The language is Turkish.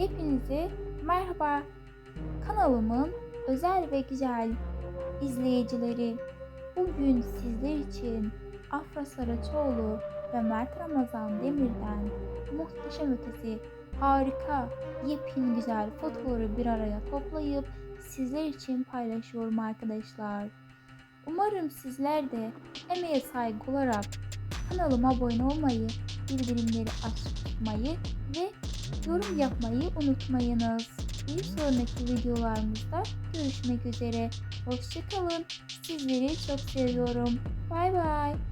Hepinize merhaba. Kanalımın özel ve güzel izleyicileri. Bugün sizler için Afra Saraçoğlu ve Mert Ramazan Demir'den muhteşem ötesi harika, yepyeni güzel fotoğrafı bir araya toplayıp sizler için paylaşıyorum arkadaşlar. Umarım sizler de emeğe saygı olarak kanalıma abone olmayı, bildirimleri açmayı ve yorum yapmayı unutmayınız. Bir sonraki videolarımızda görüşmek üzere. Hoşçakalın. Sizleri çok seviyorum. Bay bay.